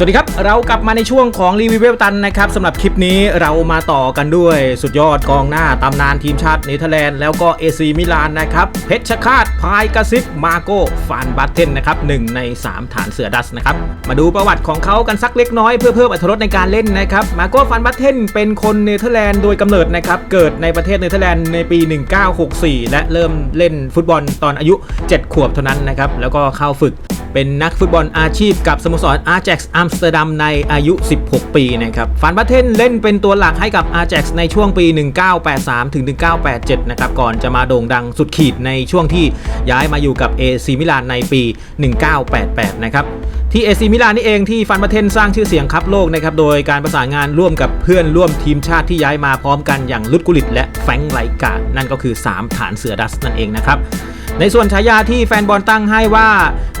สวัสดีครับ เรากลับมาในช่วงของรีวิวเวลตันนะครับสำหรับคลิปนี้เรามาต่อกันด้วยสุดยอดกองหน้าตำนานทีมชาติเนเธอร์แลนด์แล้วก็เอซีมิลานนะครับ เพชรคาตพายกระซิบมาโกฟานบัตเทนนะครับหนึ่งใน 3 ฐานเสือดัสนะครับ มาดูประวัติของเขากันสักเล็กน้อยเพื่อเพิ่มอรรถรสในการเล่นนะครับมาโกฟานบัตเทนเป็นคนเนเธอร์แลนด์โดยกำเนิดนะครับเกิดในประเทศเนเธอร์แลนด์ในปี 1964 และเริ่มเล่นฟุตบอลตอนอายุ 7 ขวบเท่านั้นนะครับแล้วก็เข้าฝึก เป็นนักฟุตบอลอาชีพกับสโมสรอาร์ a จ็กซ์อัมสเตอร์ดัมในอายุ 16 ปีนะครับฟานบัตเทนเล่นเป็นตัวหลักให้กับอาร์ a จ็กซ์ในช่วงปี 1983ถึง1987 นะครับ ก่อนจะมาโด่งดังสุดขีดในช่วงที่ย้ายมาอยู่กับเอซีมิลานในปี 1988 นะครับที่เอซีมิลานนี่เองที่ฟันบัตเทนสร้างชื่อเสียงคับโลกนะครับโดยการประสานงานร่วมกับเพื่อนร่วมทีมชาติที่ย้ายมาพร้อมกันอย่างลุดกุลิตและแฟงไลกา นั่นก็คือ 3 ฐานเสือดัสนั่นเองนะครับ ในส่วนฉายาที่แฟนบอลตั้งให้ว่า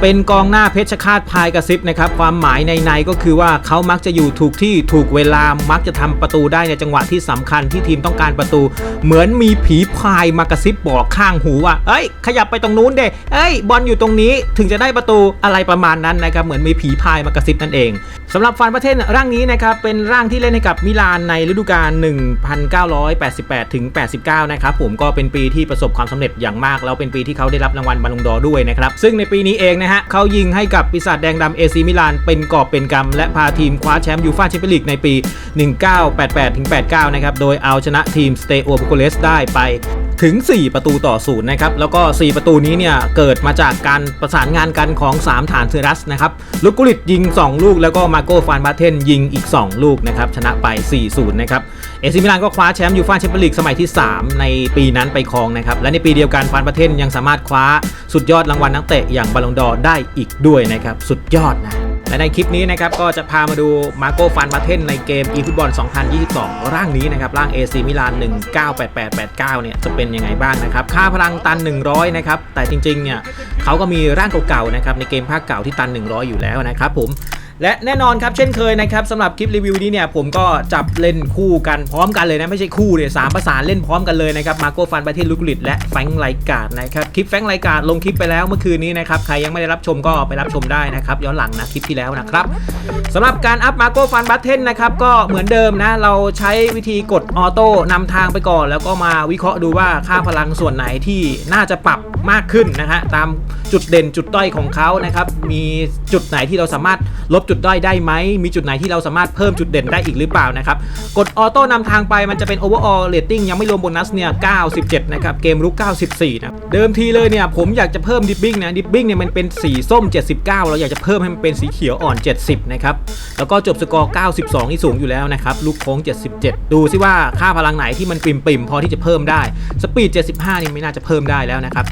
เป็นกองหน้าเพชรคาตพายกระซิบนะครับความหมายในในก็คือว่าเขามักจะอยู่ถูกที่ถูกเวลามักจะทำประตูได้ในจังหวะที่สำคัญที่ทีมต้องการประตู เหมือนมีผีพายมากระซิบบอกข้างหูว่าเอ้ย ขยับไปตรงนู้นเด้เอ้ยบอลอยู่ตรงนี้ถึงจะได้ประตูอะไรประมาณนั้นนะครับเหมือนมีผีพายมากระซิบนั่นเองสำหรับฟานประเทศร่างนี้นะครับเป็นร่างที่เล่นให้กับมิลานในฤดูกาล 1988ถึง89 นะครับผมก็เป็นปีที่ประสบความสำเร็จอย่างมากแล้วเป็นปีที่เขาได้รับรางวัลบอลลงดอร์ด้วยนะครับ ซึ่งในปีนี้เองนะฮะเขายิงให้กับปีศาจแดงดำเอซีมิลานเป็นกอบเป็นกำและพาทีมคว้าแชมป์ยูฟ่าแชมเปี้ยนลีกในปี 1988-89 นะครับ โดยเอาชนะทีมสเตโอบุโกเลสได้ไป ถึง 4 ประตูต่อศูนย์นะครับ แล้วก็ 4 ประตูนี้เนี่ย เกิดมาจากการประสานงานกันของ 3 ฐานเซรัสนะครับ ลูกกุลิตยิง 2 ลูก แล้วก็มาโกฟานบาเทนยิงอีก 2 ลูกนะครับ ชนะไป 4-0 นะครับ เอซิมิลานก็คว้าแชมป์ยูฟ่าแชมเปี้ยนลีกสมัยที่ 3 ในปีนั้นไปครองนะครับ และในปีเดียวกันฟานบาเทนยังสามารถคว้าสุดยอดรางวัลนักเตะอย่างบอลลงดอร์ได้อีกด้วยนะครับ สุดยอดนะ และในคลิปนี้นะครับก็จะพามาดูมาโกฟันมาเทนในเกมอีฟุตบอล 2022 ร่างนี้นะครับ ร่าง AC มิลาน 198889 เนี่ย จะเป็นยังไงบ้างนะครับ ค่าพลังตัน 100 นะครับ แต่จริง ๆ เนี่ยเขาก็มีร่างเก่าๆ นะครับ ในเกมภาคเก่าที่ตัน 100 อยู่แล้วนะครับผม และแน่นอนครับเช่นเคยนะครับสำหรับคลิปรีวิวนี้เนี่ยผมก็จับเล่นคู่กันพร้อมกันเลยนะไม่ใช่คู่เนี่ยสามประสานเล่นพร้อมกันเลยนะครับมาโกฟันประเทศลุกลิตและแฟงไลกาดนะครับคลิปแฟงไลกาดลงคลิปไปแล้วเมื่อคืนนี้นะครับใครยังไม่ได้รับชมก็ไปรับชมได้นะครับย้อนหลังนะคลิปที่แล้วนะครับสำหรับการอัพมาโกฟันบัตเทนนะครับก็เหมือนเดิมนะเราใช้วิธีกดออโต้นำทางไปก่อน แล้วก็มาวิเคราะห์ดูว่าค่าพลังส่วนไหนที่น่าจะปรับมากขึ้นนะฮะตามจุดเด่นจุดด้อยของเขานะครับมีจุดไหนที่เราสามารถลบจุดด้อยได้ไหม มีจุดไหนที่เราสามารถเพิ่มจุดเด่นได้อีกหรือเปล่านะครับ กดออโต้นำทางไปมันจะเป็น overall rating ยังไม่รวมโบนัสเนี่ย97 นะครับ เกมรุก 94 นะ เดิมทีเลยเนี่ยผมอยากจะเพิ่มดิปบิ้งนะ ดิปบิ้งเนี่ยมันเป็นสีส้ม 79 เราอยากจะเพิ่มให้มันเป็นสีเขียวอ่อน 70 นะครับ แล้วก็จบสกอร์ 92 ที่สูงอยู่แล้วนะครับ ลูกโค้ง 77 ดูซิว่าค่าพลังไหนที่มันปิ่มๆพอที่จะเพิ่มได้ สปีด 75 นี่ไม่น่าจะเพิ่มได้แล้วนะครับ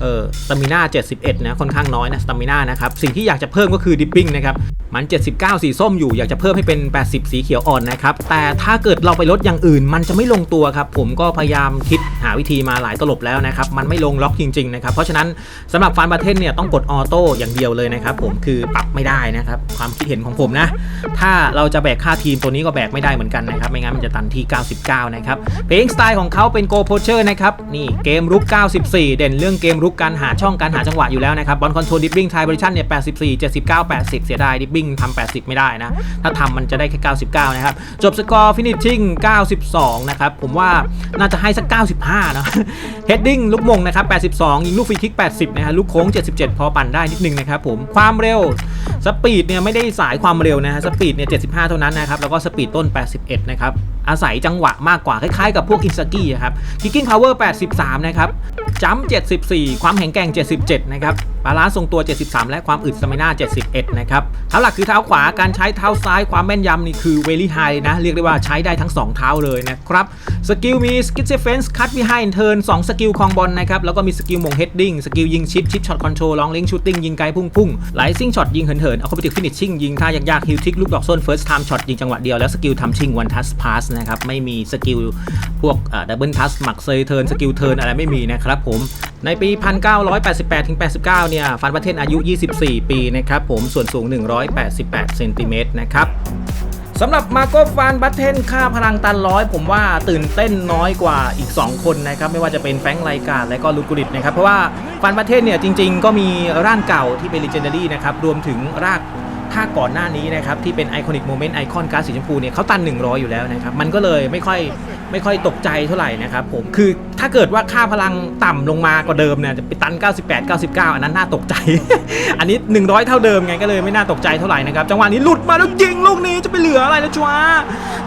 เออสตามิน่า71 นะค่อนข้างน้อยนะสตามิน่านะครับ สิ่งที่อยากจะเพิ่มก็คือดิปปิ้งนะครับ มัน 79 สีส้มอยู่อยากจะเพิ่มให้เป็น 80 สีเขียวอ่อนนะครับ แต่ถ้าเกิดเราไปลดอย่างอื่น มันจะไม่ลงตัวครับ ผมก็พยายามคิดหาวิธีมาหลายตลบแล้วนะครับ มันไม่ลงล็อกจริงๆนะครับ เพราะฉะนั้นสำหรับฟานบาเทนเนี่ยต้องกดออโต้อย่างเดียวเลยนะครับผมคือปรับไม่ได้นะครับความคิดเห็นของผมนะ ถ้าเราจะแบกค่าทีมตัวนี้ก็แบกไม่ได้เหมือนกันนะครับไม่งั้นมันจะตันที่ 99 นะครับเพลงสไตล์ของเขาเป็นโกโพเชอร์นะครับนี่เกมรุก 94 เด่นเรื่องเกมรุกการหาช่องการหาจังหวะอยู่แล้วนะครับบอลคอนโทรลดิปปิ้งไทยบริชันเนี่ย84 79 80 เสียดายดิปปิ้งทำ80 ไม่ได้นะ ถ้าทำมันจะได้แค่ 99 นะครับ จบสกอร์ฟินิชชิ่ง 92 นะครับ ผมว่าน่าจะให้สัก 95 นะเฮดดิ้งลูกมงนะครับ 82 ยิงลูกฟรีคิก 80 นะฮะลูกโค้ง 77 พอปั่นได้นิดนึงนะครับผมความเร็วสปีดเนี่ยไม่ได้สายความเร็วนะฮะสปีดเนี่ย 75 เท่านั้นนะครับแล้วก็สปีดต้น 81 นะครับอาศัยจังหวะมากกว่าคล้ายๆกับพวกอินสกี้ครับคิกกิ้งพาวเวอร์ 83 นะครับจัมป์74ความแข็งแกร่ง 77 นะครับ บาลานซ์ทรงตัว 73 และความอึดสมิน่า71 นะครับเท้าหลักคือเท้าขวาการใช้เท้าซ้ายความแม่นยำนี่คือเวลี่ไฮนะ เรียกได้ว่าใช้ได้ทั้ง 2 เท้าเลยนะครับ สกิลมีสกิ t เซฟเฟนส์คัตบิไฮเทิร์น2สกิลคองบอลนะครับ แล้วก็มีสกิลมงเฮดดิ้งสกิลยิงชิปชิปช็อตคอนโทรลลองลิงชูตติ้งยิงไกลพุ่งพุ่งไลซิ่งช็อตยิงเหินเหินเอาคอมพิวฟินิชชิ่งยิงท่ายากๆฮิลทิกลูกดอกส้นเฟิร์สไทม์ช็อตยิงจังหวะเดียวแล้วสกิลทำชิงวันทัสพาสนะครับไม่มีสกิลพวกดับเบิลทัสหมักเซยเทิร์นสกิลเทิร์นอะไรไม่มีนะครับผมในปี 1988-89เนี่ยฟันประเทศอายุ 24 ปีนะครับผมส่วนสูง 188เซนติเมตรนะครับสำหรับมาโกฟานบัตเทนค่าพลังตันร้อยผมว่าตื่นเต้นน้อยกว่าอีก 2 คนนะครับ ไม่ว่าจะเป็นแฟงไลการและก็ลูกุริตนะครับ เพราะว่าฟันบัตเทนเนี่ยจริงๆ ก็มีร่างเก่าที่เป็น Legendary นะครับ รวมถึงรากถ้าก่อนหน้านี้นะครับ ที่เป็นไอคอนิกโมเมนต์ไอคอนการ์ดสีชมพูเนี่ยเขาตัน 100 อยู่แล้วนะครับ มันก็เลยไม่ค่อยไม่ค่อยตกใจเท่าไหร่นะครับผมคือถ้าเกิดว่าค่าพลังต่ำลงมากว่าเดิมเนี่ยจะไปตัน 98 99 อันนั้นน่าตกใจ อันนี้ 100 เท่าเดิมไงก็เลยไม่น่าตกใจเท่าไหร่นะครับจังหวะนี้หลุดมาแล้วยิงลูกนี้จะไปเหลืออะไรแล้วจ้า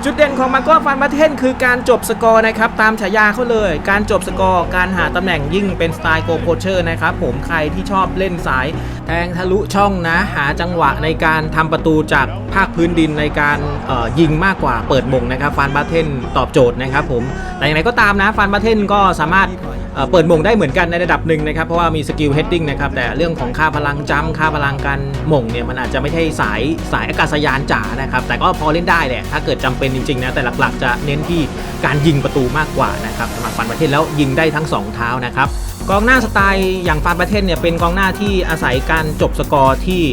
จุดเด่นของมาโก้ฟันมาเทนคือการจบสกอร์นะครับตามฉายาเขาเลย การจบสกอร์การหาตำแหน่งยิ่งเป็นสไตล์โกโคเชอร์นะครับผมใครที่ชอบเล่นสาย แทงทะลุช่องนะ หาจังหวะในการทำประตูจากภาคพื้นดินในการเอ่อยิงมากกว่าเปิดมงนะครับฟานบาเทนตอบโจทย์นะครับผมแต่อย่างไรก็ตามนะฟานบาเทนก็สามารถเปิดมงได้เหมือนกันในระดับหนึ่งนะครับ เพราะว่ามีสกิลเฮดดิ้งนะครับ แต่เรื่องของค่าพลังจ้ำค่าพลังการมงเนี่ย มันอาจจะไม่ใช่สายสายอากาศยานจ๋านะครับ แต่ก็พอเล่นได้แหละ ถ้าเกิดจำเป็นจริง ๆ นะ แต่หลักๆ จะเน้นที่การยิงประตูมากกว่านะครับสำหรับฟานบาเทนแล้วยิงได้ทั้งสองเท้านะครับกองหน้าสไตล์อย่างฟานประเทศเนี่ยเป็นกองหน้าที่อาศัยการจบสกอร์ที่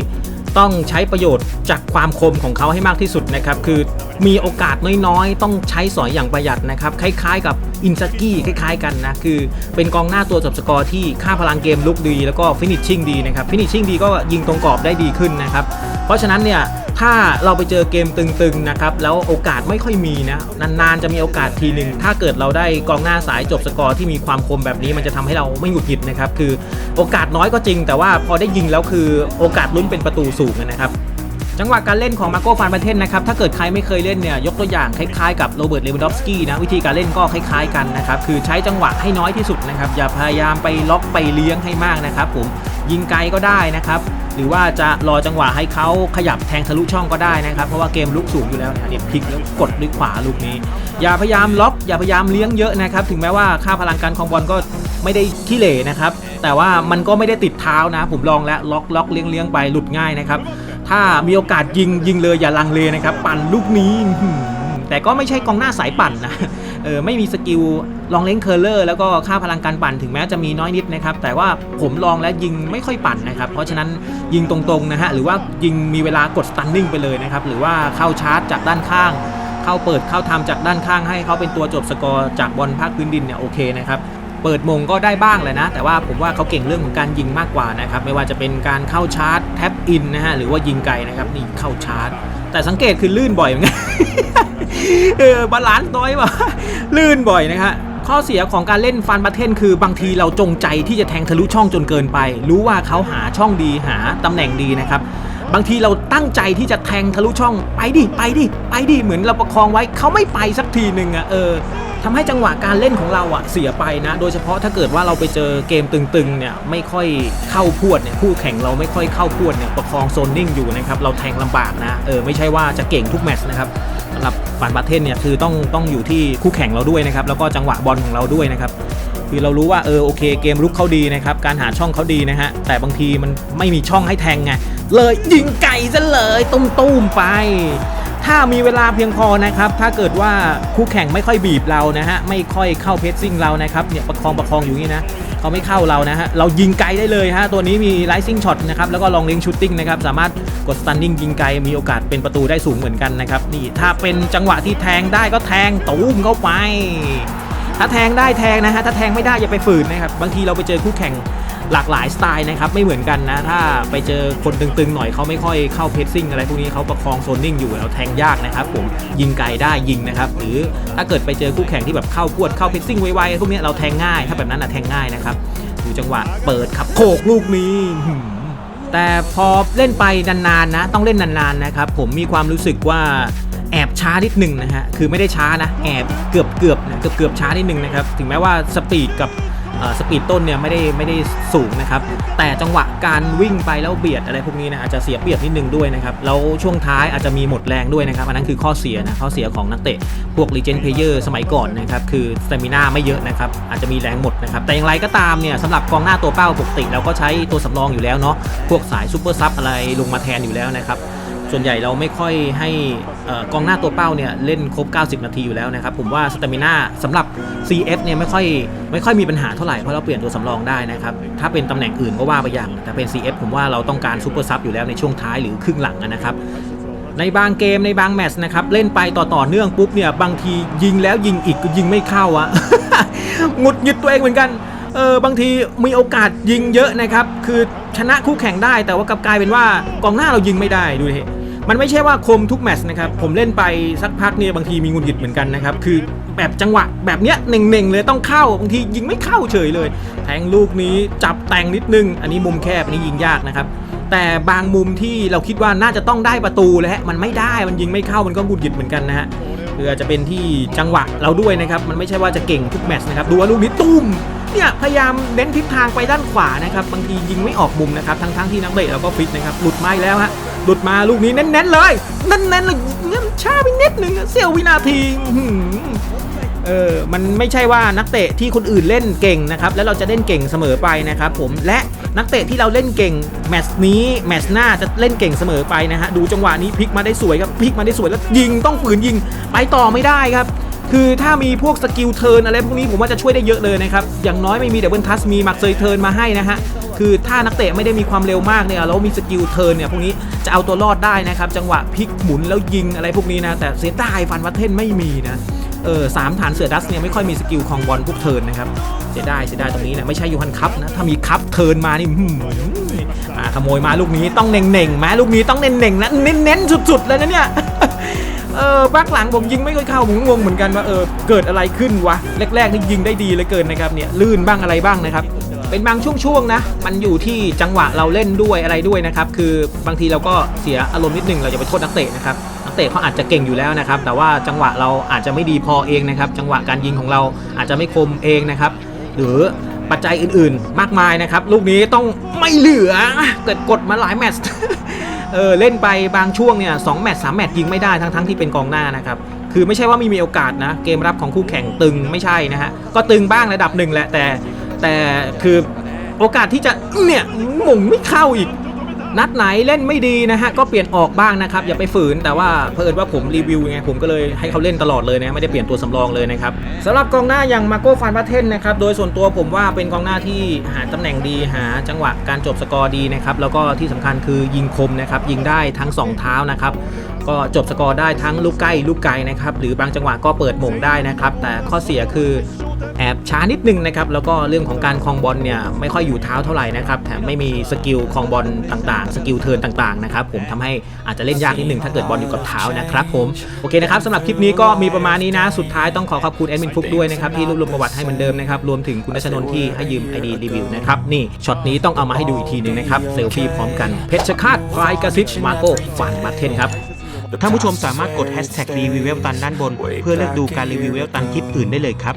ต้องใช้ประโยชน์จากความคมของเขาให้มากที่สุดนะครับ คือมีโอกาสน้อยๆ ต้องใช้สอยอย่างประหยัดนะครับ คล้ายๆ กับอินซากี้คล้ายๆกันนะ คือเป็นกองหน้าตัวจบสกอร์ที่ค่าพลังเกมลุกดี แล้วก็ฟินิชชิ่งดีนะครับ ฟินิชชิ่งดีก็ยิงตรงกรอบได้ดีขึ้นนะครับเพราะฉะนั้นเนี่ยถ้าเราไปเจอเกมตึงๆนะครับแล้วโอกาสไม่ค่อยมีนะนานๆจะมีโอกาสทีหนึ่งถ้าเกิดเราได้กองหน้าสายจบสกอร์ที่มีความคมแบบนี้ มันจะทำให้เราไม่หงุดหงิดนะครับคือโอกาสน้อยก็จริง แต่ว่าพอได้ยิงแล้วคือโอกาสลุ้นเป็นประตูสูงนะครับจังหวะการเล่นของมาโก้ฟานประเทศนะครับ ถ้าเกิดใครไม่เคยเล่นเนี่ยยกตัวอย่างคล้ายๆกับโรเบิร์ตเลวันดอฟสกี้นะวิธีการเล่นก็คล้ายๆกันนะครับ คือใช้จังหวะให้น้อยที่สุดนะครับ อย่าพยายามไปล็อกไปเลี้ยงให้มากนะครับผม ยิงไกลก็ได้นะครับ หรือว่าจะรอจังหวะให้เขาขยับแทงทะลุช่องก็ได้นะครับ เพราะว่าเกมลุกสูงอยู่แล้วนะเนี่ยพลิกแล้วกดด้วยขวาลูกนี้ อย่าพยายามล็อกอย่าพยายามเลี้ยงเยอะนะครับ ถึงแม้ว่าค่าพลังการคองบอลก็ไม่ได้ขี้เหร่นะครับ แต่ว่ามันก็ไม่ได้ติดเท้านะ ผมลองแล้วล็อกล็อกเลี้ยงเลี้ยงไปหลุดง่ายนะครับ ถ้ามีโอกาสยิงยิงเลยอย่าลังเลนะครับ ปั่นลูกนี้แต่ก็ไม่ใช่กองหน้าสายปั่นนะ เออไม่มีสกิลลองเล้งเคอร์เลอร์แล้วก็ค่าพลังการปั่นถึงแม้จะมีน้อยนิดนะครับ แต่ว่าผมลองแล้วยิงไม่ค่อยปั่นนะครับ เพราะฉะนั้นยิงตรงๆนะฮะหรือว่ายิงมีเวลากดสตันนิ่งไปเลยนะครับ หรือว่าเข้าชาร์จจากด้านข้าง เข้าเปิดเข้าทำจากด้านข้างให้เขาเป็นตัวจบสกอร์จากบอลภาคพื้นดินเนี่ยโอเคนะครับเปิดมงก็ได้บ้างแหละนะ แต่ว่าผมว่าเขาเก่งเรื่องของการยิงมากกว่านะครับ ไม่ว่าจะเป็นการเข้าชาร์จแท็บอินนะฮะหรือว่ายิงไกลนะครับนี่เข้าชาร์จ แต่สังเกตคือลื่นบ่อยเหมือนกัน เออบาลานซ์น้อยว่ะลื่นบ่อยนะฮะข้อเสียของการเล่นฟันบัตเทนคือบางทีเราจงใจที่จะแทงทะลุช่องจนเกินไป รู้ว่าเขาหาช่องดีหาตำแหน่งดีนะครับ บางทีเราตั้งใจที่จะแทงทะลุช่องไปดิไปดิไปดิเหมือนเราประคองไว้เขาไม่ไปสักทีหนึ่งอะเออทำให้จังหวะการเล่นของเราอะเสียไปนะ โดยเฉพาะถ้าเกิดว่าเราไปเจอเกมตึงๆเนี่ยไม่ค่อยเข้าพวดเนี่ยคู่แข่งเราไม่ค่อยเข้าพวดเนี่ยประคองโซนนิ่งอยู่นะครับเราแทงลำบากนะเออไม่ใช่ว่าจะเก่งทุกแมตช์นะครับ หรับฟันบาเทนเนี่ยคือต้องต้องอยู่ที่คู่แข่งเราด้วยนะครับแล้วก็จังหวะบอลของเราด้วยนะครับคือเรารู้ว่าเออโอเคเกมรุกเขาดีนะครับการหาช่องเขาดีนะฮะแต่บางทีมันไม่มีช่องให้แทงไงเลยยิงไก่ซะเลยตุ้มๆไป ถ้ามีเวลาเพียงพอนะครับถ้าเกิดว่าคู่แข่งไม่ค่อยบีบเรานะฮะไม่ค่อยเข้าเพสซิ่งเรานะครับเนี่ยประคองประคองอยู่นี่นะ เขาไม่เข้าเรานะฮะ เรายิงไกลได้เลยฮะ ตัวนี้มีไลซิ่งช็อตนะครับ แล้วก็ลองเลี้ยงชูตติ้งนะครับ สามารถกดสตันนิ่งยิงไกล มีโอกาสเป็นประตูได้สูงเหมือนกันนะครับ นี่ถ้าเป็นจังหวะที่แทงได้ก็แทงตูมเข้าไป ถ้าแทงได้แทงนะฮะ ถ้าแทงไม่ได้อย่าไปฝืนนะครับ บางทีเราไปเจอคู่แข่ง หลากหลายสไตล์นะครับไม่เหมือนกันนะ ถ้าไปเจอคนตึงๆหน่อยเขาไม่ค่อยเข้าเพสซิ่งอะไรพวกนี้เขาประคองโซนนิ่งอยู่เราแทงยากนะครับผมยิงไกลได้ยิงนะครับหรือถ้าเกิดไปเจอคู่แข่งที่แบบเข้าพวดเข้าเพสซิ่งไวๆพวกนี้เราแทงง่าย ถ้าแบบนั้นนะแทงง่ายนะครับดูจังหวะเปิดขับโขกลูกนี้แต่พอเล่นไปนานๆนะ ต้องเล่นนานๆนะครับผมมีความรู้สึกว่าแอบช้านิดหนึ่งนะฮะคือไม่ได้ช้านะแอบเกือบเกือบนะเกือบเกือบช้านิดหนึ่งนะครับถึงแม้ว่าสปีดกับ สปีดต้นเนี่ยไม่ได้ไม่ได้สูงนะครับ แต่จังหวะการวิ่งไปแล้วเบียดอะไรพวกนี้นะอาจจะเสียเปรียบนิดนึงด้วยนะครับ แล้วช่วงท้ายอาจจะมีหมดแรงด้วยนะครับ อันนั้นคือข้อเสียนะข้อเสียของนักเตะ พวก Legend Player สมัยก่อนนะครับ คือสเตมิน่าไม่เยอะนะครับ อาจจะมีแรงหมดนะครับ แต่อย่างไรก็ตามเนี่ยสำหรับกองหน้าตัวเป้าปกติเราก็ใช้ตัวสำรองอยู่แล้วเนาะพวกสายซูเปอร์ซับอะไรลงมาแทนอยู่แล้วนะครับ ส่วนใหญ่เราไม่ค่อยให้อกองหน้าตัวเป้าเนี่ยเล่นครบ 90 นาทีอยู่แล้วนะครับ ผมว่าสเตมิน่าสำหรับ CF เนี่ยไม่ค่อยไม่ค่อยมีปัญหาเท่าไหร่เพราะเราเปลี่ยนตัวสำรองได้นะครับถ้าเป็นตำแหน่งอื่นก็ว่าไปอย่าง แต่เป็น CF ผมว่าเราต้องการซูเปอร์ซับอยู่แล้วในช่วงท้ายหรือครึ่งหลังนะครับในบางเกมในบางแมตช์นะครับเล่นไปต่อต่อเนื่องปุ๊บเนี่ยบางทียิงแล้วยิงอีกก็ยิงไม่เข้าอะหงุดหงิดตัวเองเหมือนกันเออบางทีมีโอกาสยิงเยอะนะครับ คือชนะคู่แข่งได้แต่ว่ากลับกลายเป็นว่ากองหน้าเรายิงไม่ได้ดูดิ มันไม่ใช่ว่าคมทุกแมตช์นะครับ ผมเล่นไปสักพักเนี่ยบางทีมีงุนหงิดเหมือนกันนะครับ คือแบบจังหวะแบบเนี้ยเน่งๆเลยต้องเข้า บางทียิงไม่เข้าเฉยเลย แทงลูกนี้จับแต่งนิดนึง อันนี้มุมแคบอันนี้ยิงยากนะครับ แต่บางมุมที่เราคิดว่าน่าจะต้องได้ประตูเลยฮะมันไม่ได้มันยิงไม่เข้ามันก็หงุดหงิดเหมือนกันนะฮะคืออาจจะเป็นที่จังหวะเราด้วยนะครับ มันไม่ใช่ว่าจะเก่งทุกแมตช์นะครับ ดูว่าลูกนี้ตุ้มเนี่ยพยายามเน้นทิศทางไปด้านขวานะครับ บางทียิงไม่ออกมุมนะครับ ทั้งๆที่นักเตะเราก็ฟิตนะครับ หลุดมาอีกแล้วฮะ หลุดมาลูกนี้เน้นๆเลยเน้นๆเลยเงี้ยช้าไปนิดนึงเสี้ยววินาทีอื้อหือเออ มันไม่ใช่ว่านักเตะที่คนอื่นเล่นเก่งนะครับ แล้วเราจะเล่นเก่งเสมอไปนะครับผม และนักเตะที่เราเล่นเก่งแมตช์นี้แมตช์หน้าจะเล่นเก่งเสมอไปนะฮะ ดูจังหวะนี้พลิกมาได้สวยครับ พลิกมาได้สวยแล้วยิงต้องฝืนยิง ไปต่อไม่ได้ครับ คือถ้ามีพวกสกิลเทิร์นอะไรพวกนี้ผมว่าจะช่วยได้เยอะเลยนะครับ อย่างน้อยไม่มีดับเบิลทัสมีมักเซยเทิร์นมาให้นะฮะ คือถ้านักเตะไม่ได้มีความเร็วมากเนี่ยแล้วมีสกิลเทิร์นเนี่ยพวกนี้จะเอาตัวรอดได้นะครับจังหวะพลิกหมุนแล้วยิงอะไรพวกนี้นะแต่เสียดายฟันวัตเทนไม่มีนะเออสามฐานเสือดัสเนี่ยไม่ค่อยมีสกิลของบอลพวกเทิร์นนะครับเสียดายเสียดายตรงนี้นะไม่ใช่ยูฮันคัพนะถ้ามีคัพเทิร์นมานี่หืมอ่าขโมยมาลูกนี้ต้องเน่งๆไหมลูกนี้ต้องเน่งๆนะเน้นๆสุดๆเลยนะเนี่ยเออบักหลังผมยิงไม่ค่อยเข้าผมงงเหมือนกันว่าเออเกิดอะไรขึ้นวะแรกๆนี่ยิงได้ดีเลยเกินนะครับเนี่ยลื่นบ้างอะไรบ้างนะครับ เป็นบางช่วงๆนะ มันอยู่ที่จังหวะเราเล่นด้วยอะไรด้วยนะครับ คือบางทีเราก็เสียอารมณ์นิดนึงเราจะไปโทษนักเตะนะครับนักเตะเขาอาจจะเก่งอยู่แล้วนะครับ แต่ว่าจังหวะเราอาจจะไม่ดีพอเองนะครับ จังหวะการยิงของเราอาจจะไม่คมเองนะครับ หรือปัจจัยอื่นๆ มากมายนะครับ ลูกนี้ต้องไม่เหลือเกิดกดมาหลายแมตช์เออเล่นไปบางช่วงเนี่ยสองแมตช์สามแมตช์ยิงไม่ได้ทั้งๆที่เป็นกองหน้านะครับคือไม่ใช่ว่ามีมีโอกาสนะ เกมรับของคู่แข่งตึงไม่ใช่นะฮะก็ตึงบ้างระดับหนึ่งแหละแต่ แต่คือโอกาสที่จะเนี่ยหม่งไม่เข้าอีก นัดไหนเล่นไม่ดีนะฮะ ก็เปลี่ยนออกบ้างนะครับ อย่าไปฝืนแต่ว่าเพิ่นว่าผมรีวิวไงผมก็เลยให้เขาเล่นตลอดเลยนะไม่ได้เปลี่ยนตัวสำรองเลยนะครับสำหรับกองหน้าอย่างมาโก้ฟานบาเทนนะครับโดยส่วนตัวผมว่าเป็นกองหน้าที่หาตำแหน่งดีหาจังหวะการจบสกอร์ดีนะครับแล้วก็ที่สำคัญคือยิงคมนะครับยิงได้ทั้งสองเท้านะครับก็จบสกอร์ได้ทั้งลูกใกล้ลูกไกลนะครับหรือบางจังหวะก็เปิดหม่งได้นะครับแต่ข้อเสียคือ แอบช้านิดนึงนะครับ แล้วก็เรื่องของการคลองบอลเนี่ยไม่ค่อยอยู่เท้าเท่าไหร่นะครับ แถมไม่มีสกิลคลองบอลต่างๆ สกิลเทิร์นต่างๆนะครับผมทำให้อาจจะเล่นยากนิดนึงถ้าเกิดบอลอยู่กับเท้านะครับผม โอเคนะครับสำหรับคลิปนี้ก็มีประมาณนี้นะ สุดท้ายต้องขอขอบคุณแอดมินฟุกด้วยนะครับที่รวบรวมประวัติให้เหมือนเดิมนะครับ รวมถึงคุณนัชนนท์ที่ให้ยืมไอดีรีวิวนะครับ นี่ช็อตนี้ต้องเอามาให้ดูอีกทีหนึงนะครับ เซลฟี่พร้อมกัน เพชรคาตพลายกระซิบมาโก้ฟันมาเทนครับท่านผู้ชมสามารถกด hashtag รีวิวเวลตันด้านบน เพื่อเลือกดูการรีวิวเวลตันคลิปอื่นได้เลยครับ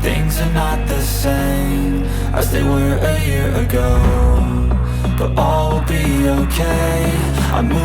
Things are not the same as they were a year ago. But all will be okay. I move